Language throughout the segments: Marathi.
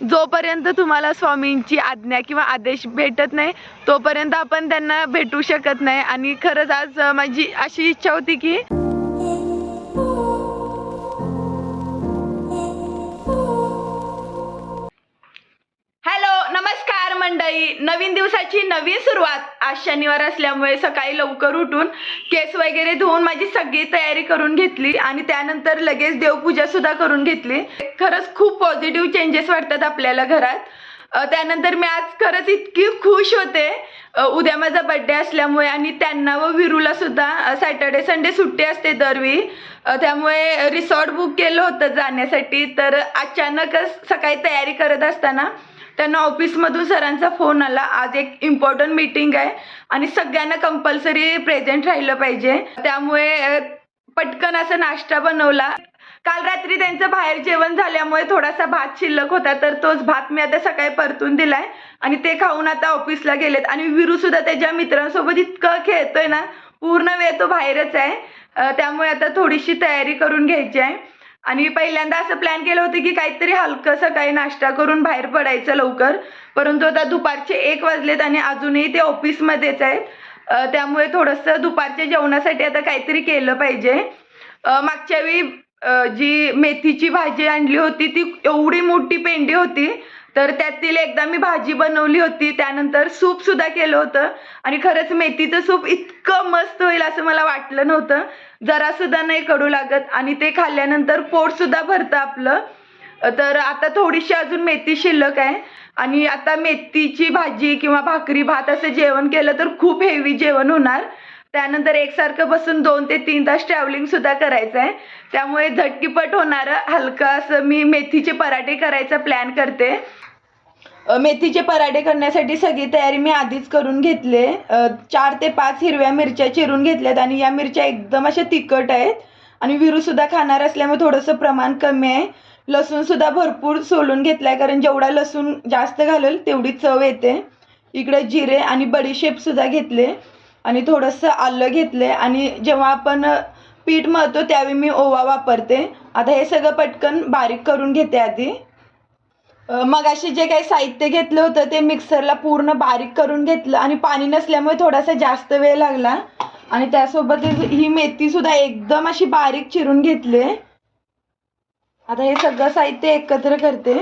जोपर्यंत तुम्हाला स्वामींची आज्ञा किंवा आदेश भेटत नाही तोपर्यंत आपण त्यांना भेटू शकत नाही. आणि खरंच आज माझी अशी इच्छा होती की नवीन दिवसाची नवीन सुरुवात. आज शनिवार असल्यामुळे सकाळी लवकर उठून केस वगैरे धुवून माझी सगळी तयारी करून घेतली आणि त्यानंतर लगेच देवपूजा सुद्धा करून घेतली. खरंच खूप पॉझिटिव्ह चेंजेस वाटतात आपल्याला घरात. त्यानंतर मी आज खरंच इतकी खुश होते. उद्या माझा बड्डे असल्यामुळे आणि त्यांना व विरूला सुद्धा सॅटर्डे संडे सुट्टी असते दरवेळी. त्यामुळे रिसॉर्ट बुक केलं होतं जाण्यासाठी. तर अचानकच सकाळी तयारी करत असताना त्यांना ऑफिसमधून सरांचा फोन आला. आज एक इम्पॉर्टंट मीटिंग आहे आणि सगळ्यांना कंपल्सरी प्रेझेंट राहिलं पाहिजे. त्यामुळे पटकन असा नाश्ता बनवला. काल रात्री त्यांचं बाहेर जेवण झाल्यामुळे थोडासा भात शिल्लक होता तर तोच भात मी आता सकाळी परतून दिलाय आणि ते खाऊन आता ऑफिसला गेलेत. आणि विरू सुद्धा त्याच्या मित्रांसोबत इतकं खेळतोय ना पूर्ण वेळ तो बाहेरच आहे. त्यामुळे आता थोडीशी तयारी करून घ्यायची आहे. आणि पहिल्यांदा असं प्लॅन केलं होतं की काहीतरी हलकं सकाळी नाश्ता करून बाहेर पडायचं लवकर. परंतु आता दुपारचे एक वाजलेत आणि अजूनही ते ऑफिसमध्येच आहेत. त्यामुळे थोडंसं दुपारच्या जेवणासाठी आता काहीतरी केलं पाहिजे. मागच्या वेळी जी मेथीची भाजी आणली होती ती एवढी मोठी पेंडी होती तर त्यातील एकदा मी भाजी बनवली होती त्यानंतर सूप सुद्धा केलं होतं. आणि खरंच मेथीचं सूप इतकं मस्त होईल असं मला वाटलं नव्हतं. जरा सुद्धा नाही कडू लागत आणि ते खाल्ल्यानंतर पोट सुद्धा भरतं आपलं. तर आता थोडीशी अजून मेथी शिल्लक आहे. आणि आता मेथीची भाजी किंवा भाकरी भात असं जेवण केलं तर खूप हेवी जेवण होणार. त्यानंतर एकसारखं बसून दोन ते तीन तास ट्रॅव्हलिंग सुद्धा करायचं आहे. त्यामुळे झटकीपट होणारं हलकं असं मी मेथीचे पराठे करायचा प्लॅन करते. मेथीचे पराठे करण्यासाठी सगळी तयारी मी आधीच करून घेतले. चार ते पाच हिरव्या मिरच्या चिरून घेतल्यात आणि या मिरच्या एकदम अशा तिखट आहेत. आणि विरूसुद्धा खाणार असल्यामुळे थोडंसं प्रमाण कमी आहे. लसूणसुद्धा भरपूर सोलून घेतला आहे कारण जेवढा लसूण जास्त घालेल तेवढी चव येते. इकडे जिरे आणि बडीशेपसुद्धा घेतले. आणि थोडंसं आलं घेतले. आणि जेव्हा आपण पीठ मळतो त्यावेळी मी ओवा वापरते. आता हे सगळं पटकन बारीक करून घेते आधी. मगाशी जे काही साहित्य घेतलं होतं ते मिक्सरला पूर्ण बारीक करून घेतलं आणि पाणी नसल्यामुळे थोडासा जास्त वेळ लागला. आणि त्यासोबत ही मेथी सुद्धा एकदम अशी बारीक चिरून घेतली. आता हे सगळं साहित्य एकत्र करते.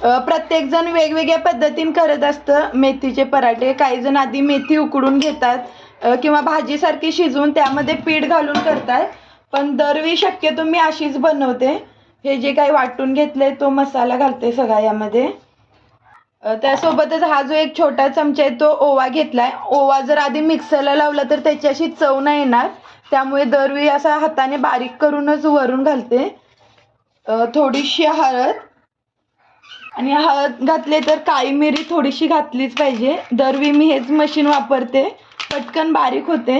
प्रत्येकजण प्रत्येक जण वेगवेगळ्या पद्धतीने करत असतं मेथीचे पराठे. काही जण आधी मेथी उकडून घेतात किंवा भाजीसारखी शिजवून त्यामध्ये पीठ घालून करतात. पण दरवेळी शक्यतो मी अशीच बनवते. हे जे काही वाटून घेतलंय तो मसाला घालते सगळा यामध्ये. त्यासोबतच हा जो एक छोटा चमचा आहे तो ओवा घेतलाय. ओवा जर आधी मिक्सरला लावला तर त्याची अशी चव नाही येणार. त्यामुळे दरवेळी असा हाताने बारीक करूनच वरून घालते. थोडीशी हळद. आणि हळद घातले तर काळी मिरी थोडीशी घातलीच पाहिजे. दरवेळी मी हेच मशीन वापरते. पटकन बारीक होते.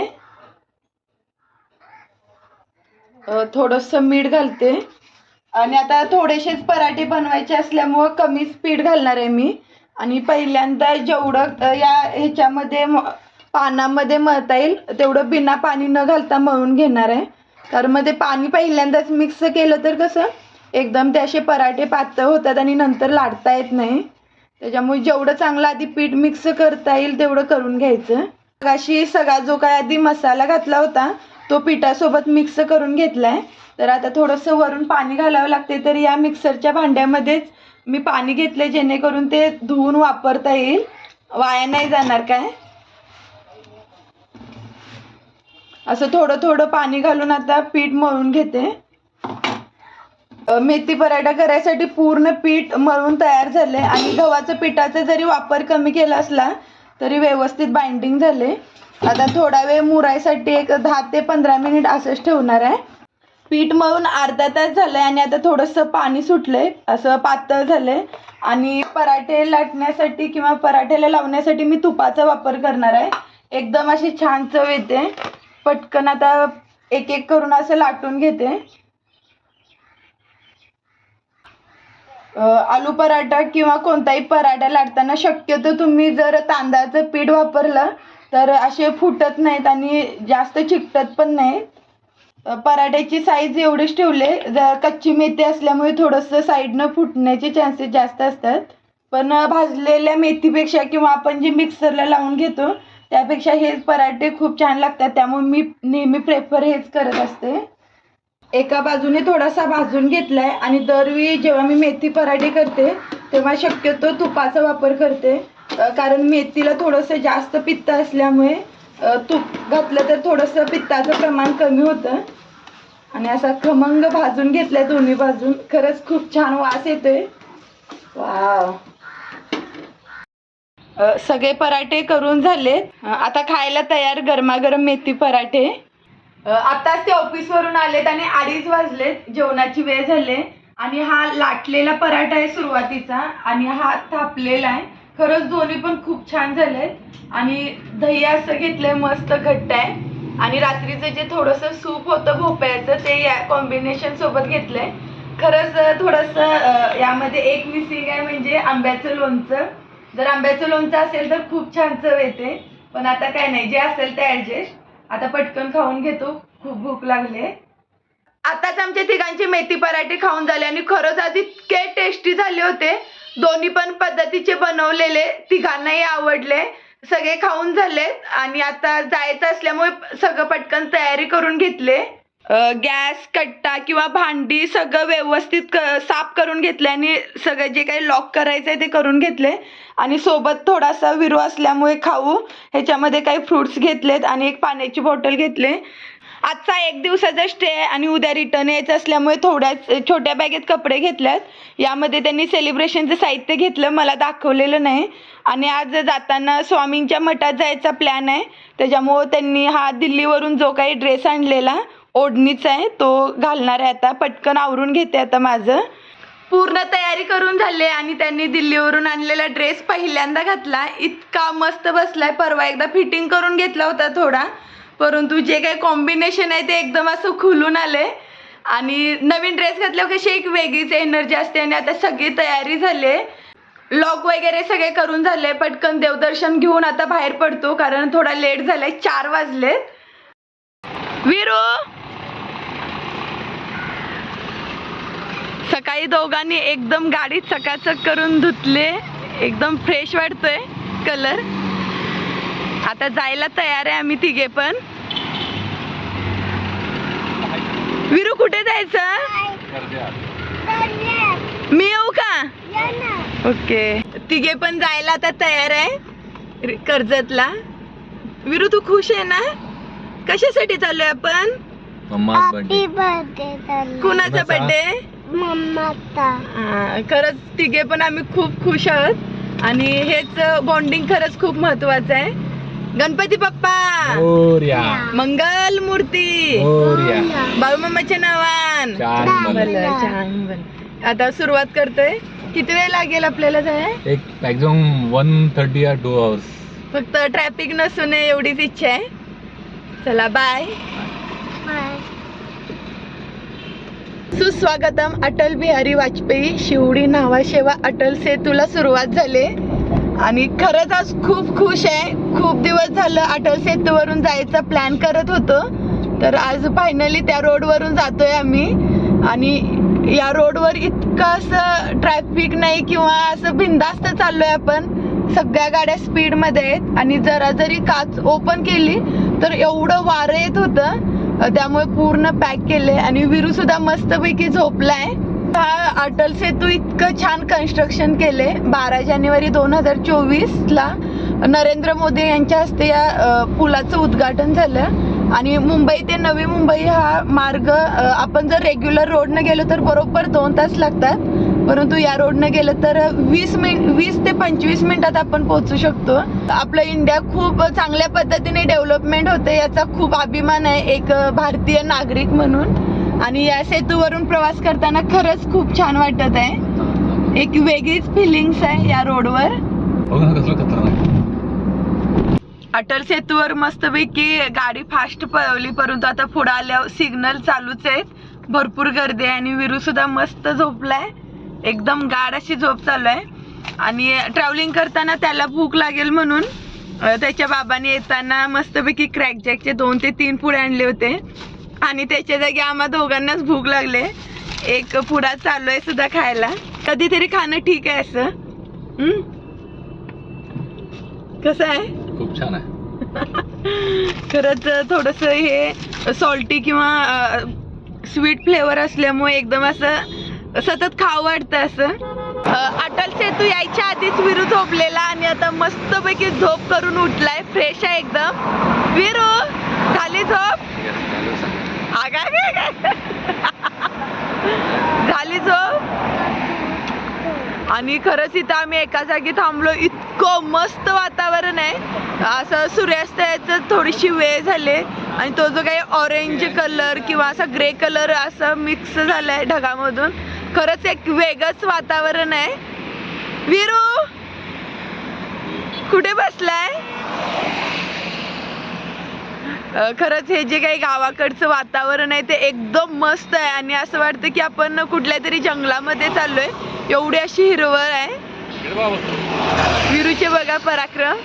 थोडंसं मीठ घालते. आणि आता थोडेसेच पराठे बनवायचे असल्यामुळं कमी स्पीड घालणार आहे मी. आणि पहिल्यांदा जेवढं या ह्याच्यामध्ये म- पानामध्ये मळता येईल तेवढं बिना पाणी न घालता मळून घेणार आहे. कारण ते पाणी पहिल्यांदाच मिक्स केलं तर कसं एकदम ते असे पराठे पातळ होतात आणि नंतर लाटता येत नाही. त्याच्यामुळे जेवढं चांगलं आधी पीठ मिक्स करता येईल तेवढं करून घ्यायचं. अशी सगळा जो काय आधी मसाला घातला होता तो पिठासोबत मिक्स करून घेतला आहे तर आता थोडंसं वरून पाणी घालावं लागते तर या मिक्सरच्या भांड्यामध्येच मी पाणी घेतले जेणेकरून ते धुवून वापरता येईल. वाया नाही जाणार काय? असं थोडं थोडं पाणी घालून आता पीठ मळून घेते. मेथी पराठा करायसाठी पूर्ण पीठ मळून तयार झाले आणि गव्हाचं पिठाचा जरी वापर कमी केला असला तरी व्यवस्थित बाइंडिंग झाले आता थोडा वेळ मुरायसाठी एक दहा ते पंधरा मिनिट असंच ठेवणार आहे. पीठ मळून अर्धा तास झालंय आणि आता थोडंसं पाणी सुटलंय. असं पातळ झालंय. आणि पराठे लाटण्यासाठी किंवा पराठ्याला लावण्यासाठी मी तुपाचा वापर करणार आहे. एकदम अशी छान चव येते. पटकन आता एक एक करून असं लाटून घेते. आलू पराठा किंवा कोणताही पराठा लाटताना शक्यतो तुम्ही जर तांदळाचं पीठ वापरलं तर असे फुटत नाहीत आणि जास्त चिकटत पण नाहीत. पराठ्याची साईज एवढीच ठेवले. जर कच्ची मेथी असल्यामुळे थोडंसं साईडनं फुटण्याचे चान्सेस जास्त असतात. पण भाजलेल्या मेथीपेक्षा किंवा आपण जे मिक्सरला लावून घेतो त्यापेक्षा हेच पराठे खूप छान लागतात. त्यामुळे मी नेहमी प्रेफर हेच करत असते. एका बाजूने थोडासा भाजून घेतलाय आणि दरवेळी जेव्हा मी मेथी पराठे करते तेव्हा शक्यतो तुपाचा वापर करते. कारण मेथीला थोडंसं जास्त पित्त असल्यामुळे तूप घातलं तर थोडंसं पित्ताचं प्रमाण कमी होतं. आणि असा खमंग भाजून घेतलाय दोन्ही बाजून. खरंच खूप छान वास येतोय. वाव. सगळे पराठे करून झालेत. आता खायला तयार गरमागरम मेथी पराठे. आताच ते ऑफिसवरून आलेत आणि अडीच वाजलेत. जेवणाची वेळ झाले आणि हा लाटलेला पराठा आहे सुरुवातीचा आणि हा थापलेला आहे. खरंच दोन्ही पण खूप छान झालेत. आणि दही असं घेतलंय मस्त घट्ट आहे. आणि रात्रीचं जे थोडंसं सूप होतं भोपळ्याचं ते या कॉम्बिनेशन सोबत घेतलंय. खरंच अ, थोडंसं यामध्ये एक मिसिंग आहे म्हणजे आंब्याचं लोणचं. जर आंब्याचं लोणचं असेल तर खूप छान चव येते. पण आता काय नाही जे असेल ते ऍडजस्ट आता पटकन खाऊन घेतो. खूप भूक लागले आताच आमच्या तिघांचे मेथी पराठे खाऊन झाले आणि खरंच आज इतके टेस्टी झाले होते. दोन्ही पण पद्धतीचे बनवलेले तिघांनाही आवडले. सगळे खाऊन झालेत आणि आता जायचं असल्यामुळे सगळं पटकन तयारी करून घेतले. गॅस कट्टा किंवा भांडी सगळं व्यवस्थित क- साफ करून घेतले आणि सगळं जे काही लॉक करायचं आहे ते करून घेतले. आणि सोबत थोडासा विरो असल्यामुळे खाऊ. ह्याच्यामध्ये काही फ्रुट्स घेतलेत आणि एक पाण्याची बॉटल घेतले. आजचा एक दिवसाचा स्टे आहे आणि उद्या रिटर्न यायचं असल्यामुळे थोड्याच छोट्या बॅगेत कपडे घेतल्यात. यामध्ये त्यांनी सेलिब्रेशनचं साहित्य घेतलं मला दाखवलेलं नाही. आणि आज जाताना स्वामींच्या मठात जायचा प्लॅन आहे. त्याच्यामुळं त्यांनी हा दिल्लीवरून जो काही ड्रेस आणलेला ओढणीचा आहे तो घालणार आहे आता. पटकन आवरून घेते आता माझं. पूर्ण तयारी करून झाले आणि त्यांनी दिल्लीवरून आणलेला ड्रेस पहिल्यांदा घातला. इतका मस्त बसलाय. परवा एकदा फिटिंग करून घेतला होता थोडा. परंतु जे काही कॉम्बिनेशन आहे ते एकदम असं खुलून आले. आणि नवीन ड्रेस घातल्यावर कशी एक वेगळीच एनर्जी असते आणि आता सगळी तयारी झाली लॉक वगैरे सगळे करून झाले पटकन देवदर्शन घेऊन आता बाहेर पडतो कारण थोडा लेट झालाय चार वाजलेत. विरू! सकाळी दोघांनी एकदम गाडी चकाचक करून धुतले एकदम फ्रेश वाटतोय कलर आता जायला तयार आहे आम्ही तिघे पण. विरू कुठे जायचं? मी येऊ का? ओके. तिघे पण जायला आता तयार आहे. कर्जतला. विरू तू खुश आहे ना? कशासाठी चाललोय आपण? कुणाचा बर्थडे मम्माचा. हा, खरंच तिघे पण आम्ही खूप खुश आहोत. आणि हेच बॉन्डिंग खरंच खूप महत्वाचं आहे. गणपती बाप्पा. मोर्या. मंगल मूर्ती. मोर्या. बाळूमामाच्या नावान. आता सुरुवात करतोय. किती वेळ लागेल आपल्याला जाय एक मॅक्झिमम वन थर्टी या टू आवर्स फक्त ट्रॅफिक नसू नये एवढीच इच्छा आहे. चला बाय सुस्वागतम अटल बिहारी वाजपेयी. शिवडी नावाशेवा अटल सेतूला सुरुवात झाली. आणि खरंच आज खूप खुश आहे. खूप दिवस झालं अटल सेतूवरून जायचा प्लॅन करत होतो. तर आज फायनली त्या रोडवरून जातोय आम्ही. आणि या रोडवर इतकं असं ट्रॅफिक नाही किंवा असं बिंदास्त चाललोय आपण. सगळ्या गाड्या स्पीडमध्ये आहेत. आणि जरा जरी काच ओपन केली तर एवढं वारं येत होतं. त्यामुळे पूर्ण पॅक केले आणि विरू सुद्धा मस्तपैकी झोपलाय. हा अटल सेतू इतकं छान कन्स्ट्रक्शन केले बारा जानेवारी दोन हजार चोवीस ला नरेंद्र मोदी यांच्या हस्ते या पुलाचं उद्घाटन झालं. आणि मुंबई ते नवी मुंबई हा मार्ग आपण जर रेग्युलर रोडनं गेलो तर बरोबर दोन तास लागतात. परंतु या रोडनं गेलं तर वीस मिन वीस ते पंचवीस मिनिटात आपण पोहोचू शकतो. आपलं इंडिया खूप चांगल्या पद्धतीने डेव्हलपमेंट होते याचा खूप अभिमान आहे एक भारतीय नागरिक म्हणून. आणि या सेतूवरून प्रवास करताना खरंच खूप छान वाटत आहे. एक वेगळीच फिलिंग्स आहे या रोडवर अटल सेतूवर मस्तपैकी गाडी फास्ट पळवली परंतु आता पुढे आल्यावर सिग्नल चालूच आहेत. भरपूर गर्दी आहे आणि विरू सुद्धा मस्त झोपलाय. एकदम गाढ अशी झोप चालू आहे. आणि ट्रॅव्हलिंग करताना त्याला भूक लागेल म्हणून त्याच्या बाबाने येताना मस्तपैकी क्रॅक जॅकचे दोन ते तीन पुढे आणले होते. आणि त्याच्या जागी आम्हा दोघांनाच भूक लागले. एक पुडा चालू आहे सुद्धा खायला. कधीतरी खाणं ठीक आहे असं? कसं आहे? खूप छान आहे. खरंच थोडस हे सॉल्टी किंवा स्वीट फ्लेवर असल्यामुळे एकदम असं सतत खावं वाटतं असं. अटल सेतू यायच्या आधीच विरू झोपलेला आणि आता मस्तपैकी झोप करून उठलाय. फ्रेश आहे एकदम. विरू झाली झोप? आगा झाली झोप? आणि खरंच इथं आम्ही एका जागी थांबलो. इतकं मस्त वातावरण आहे. असं सूर्यास्ताचं थोडीशी वेळ झाले. आणि तो जो काही ऑरेंज कलर किंवा असा ग्रे कलर असं मिक्स झालाय ढगामधून खरंच एक वेगळंच वातावरण आहे. विरू कुठे बसलाय? खरंच हे जे काही गावाकडचं वातावरण आहे ते एकदम मस्त आहे. आणि असं वाटतं की आपण कुठल्या तरी जंगलामध्ये चाललोय. एवढी अशी हिरवळ आहे. विरूचे बघा पराक्रम.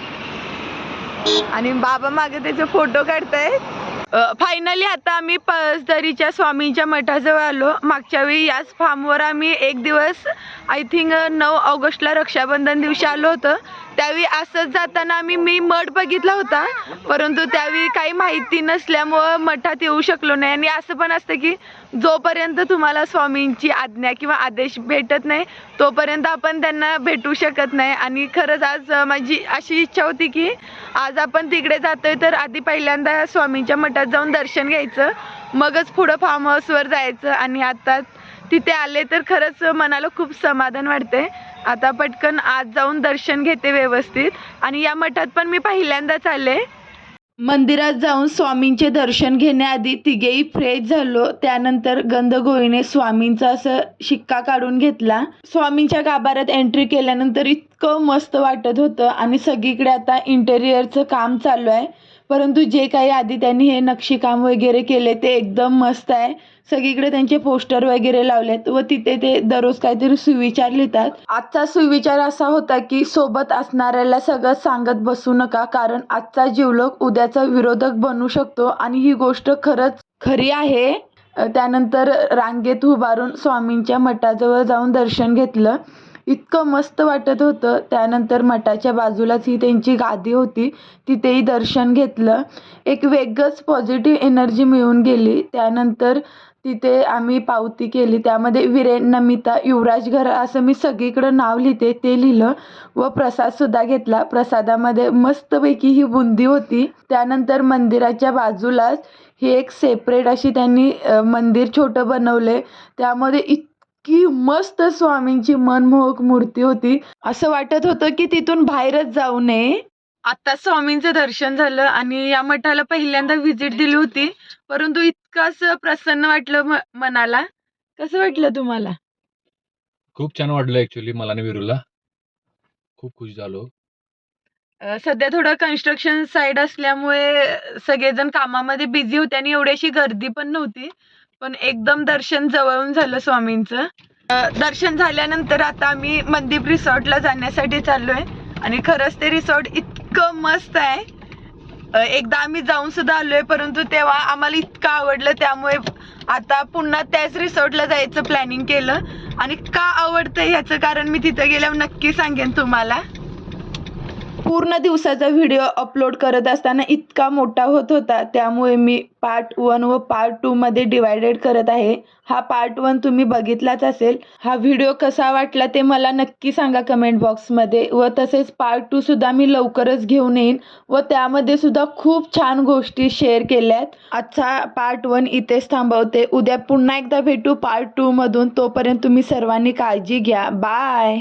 आणि बाबा मागे त्याचे फोटो काढतायत. फायनली आता आम्ही पळसदरीच्या स्वामींच्या मठाजवळ आलो. मागच्या वेळी याच फार्मवर आम्ही एक दिवस आय थिंक नऊ ऑगस्टला रक्षाबंधन दिवशी आलो होतं. त्यावेळी असंच जाताना आम्ही मी मठ बघितला होता. परंतु त्यावेळी काही माहिती नसल्यामुळं मठात येऊ शकलो नाही. आणि असं पण असतं की जोपर्यंत तुम्हाला स्वामींची आज्ञा किंवा आदेश भेटत नाही तोपर्यंत आपण त्यांना भेटू शकत नाही. आणि खरंच आज माझी अशी इच्छा होती की आज आपण तिकडे जातोय तर आधी पहिल्यांदा स्वामींच्या मठात जाऊन दर्शन घ्यायचं. मगच पुढं फार्म हाऊसवर जायचं. आणि आता तिथे आले तर खरंच मनाला खूप समाधान वाटते आता पटकन आज जाऊन दर्शन घेते व्यवस्थित. आणि या मठात पण मी पहिल्यांदाच आले मंदिरात जाऊन स्वामींचे दर्शन घेण्याआधी तिघेही फ्रेश झालो. त्यानंतर गंधगोळीने स्वामींचा असं शिक्का काढून घेतला. स्वामींच्या गाभाऱ्यात एंट्री केल्यानंतर इतकं मस्त वाटत होतं आणि सगळीकडे आता इंटेरियरचं काम चालू आहे. परंतु जे काही आधी त्यांनी हे नक्षीकाम वगैरे केले ते एकदम मस्त आहे. सगळीकडे त्यांचे पोस्टर वगैरे लावलेत व तिथे ते दररोज काहीतरी सुविचार लिहितात. आजचा सुविचार असा होता की सोबत असणाऱ्याला सगळं सांगत बसू नका कारण आजचा जीवलोक उद्याचा विरोधक बनू शकतो आणि ही गोष्ट खरंच खरी आहे. त्यानंतर रांगेत उभारून स्वामींच्या मठाजवळ जाऊन दर्शन घेतलं. इतकं मस्त वाटत होतं. त्यानंतर मठाच्या बाजूलाच ही त्यांची गादी होती. तिथेही दर्शन घेतलं. एक वेगळंच पॉझिटिव्ह एनर्जी मिळून गेली. त्यानंतर तिथे आम्ही पावती केली. त्यामध्ये विरेन नमिता युवराज घर असं मी सगळीकडं नाव लिहिते ते लिहिलं व प्रसादसुद्धा घेतला. प्रसादामध्ये मस्तपैकी ही बुंदी होती. त्यानंतर मंदिराच्या बाजूलाच ही एक सेपरेट अशी त्यांनी मंदिर छोटं बनवले. त्यामध्ये इतकी मस्त स्वामींची मनमोहक मूर्ती होती. असं वाटत होतं की तिथून बाहेरच जाऊ नये. आता स्वामींचं दर्शन झालं आणि या मठाला पहिल्यांदा व्हिजिट दिली होती. परंतु इतकं असं प्रसन्न वाटलं मनाला. कसं वाटलं तुम्हाला? खूप छान वाटलं ऍक्च्युली मला विरूला. खूप खुश झालो. सध्या थोडं कन्स्ट्रक्शन साईड असल्यामुळे सगळेजण कामामध्ये बिझी होते आणि एवढी अशी गर्दी पण नव्हती. पण एकदम दर्शन जवळून झालं स्वामींचं. दर्शन झाल्यानंतर आता आम्ही मनदीप रिसॉर्टला जाण्यासाठी चाललोय. आणि खरंच ते रिसॉर्ट इतकं मस्त आहे. एकदा आम्ही जाऊन सुद्धा आलोय परंतु तेव्हा आम्हाला इतकं आवडलं. त्यामुळे आता पुन्हा त्याच रिसॉर्टला जायचं प्लॅनिंग केलं. आणि का आवडतं ह्याचं कारण मी तिथं गेल्यावर नक्की सांगेन तुम्हाला. पूर्ण दिवसाचा व्हिडिओ अपलोड करत असताना इतका मोठा होत होता. त्यामुळे मी पार्ट वन व पार्ट टूमध्ये डिवायडेड करत आहे. हा पार्ट वन तुम्ही बघितलाच असेल. हा व्हिडिओ कसा वाटला ते मला नक्की सांगा कमेंट बॉक्समध्ये व तसेच पार्ट टू सुद्धा मी लवकरच घेऊन येईन. व त्यामध्ये सुद्धा खूप छान गोष्टी शेअर केल्यात. आजचा पार्ट वन इथेच थांबवते. उद्या पुन्हा एकदा भेटू पार्ट टूमधून तोपर्यंत तुम्ही सर्वांनी काळजी घ्या. बाय